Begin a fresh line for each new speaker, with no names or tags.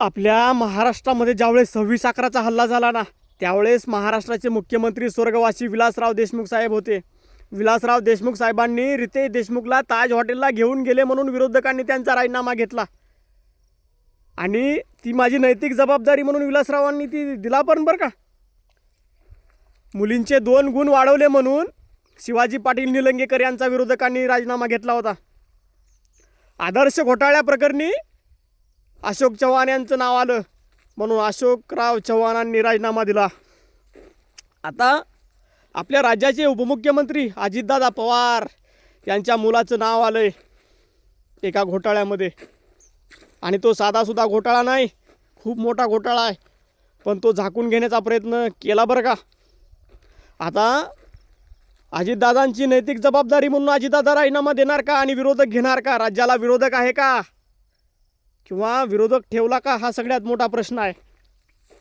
आपल्या महाराष्ट्रामध्ये ज्यावेळेस सव्वीस अकराचा हल्ला झाला ना त्यावेळेस महाराष्ट्राचे मुख्यमंत्री स्वर्गवासी विलासराव देशमुख साहेब होते. विलासराव देशमुख साहेबांनी रितेश देशमुखला ताज हॉटेलला घेऊन गेले म्हणून विरोधकांनी त्यांचा राजीनामा घेतला. आणि ती माझी नैतिक जबाबदारी म्हणून विलासरावांनी ती दिला पण बरं का. मुलींचे दोन गुण वाढवले म्हणून शिवाजी पाटील निलंगेकर यांचा विरोधकांनी राजीनामा घेतला होता. आदर्श घोटाळ्याप्रकरणी अशोक चव्हाण यांचं नाव आलं. म्हणून अशोकराव चव्हाणांनी राजीनामा दिला. आता आपल्या राज्याचे उपमुख्यमंत्री अजितदादा पवार यांच्या मुलाचं नाव आलं आहे एका घोटाळ्यामध्ये. आणि तो साधासुद्धा घोटाळा नाही खूप मोठा घोटाळा आहे. पण तो झाकून घेण्याचा प्रयत्न केला बरं का? आता अजितदादांची नैतिक जबाबदारी म्हणून अजितदादा राजीनामा देणार का आणि विरोधक घेणार का? राज्याला विरोधक आहे का? किंवा विरोधक ठेवला का? हा सगळ्यात मोठा प्रश्न आहे.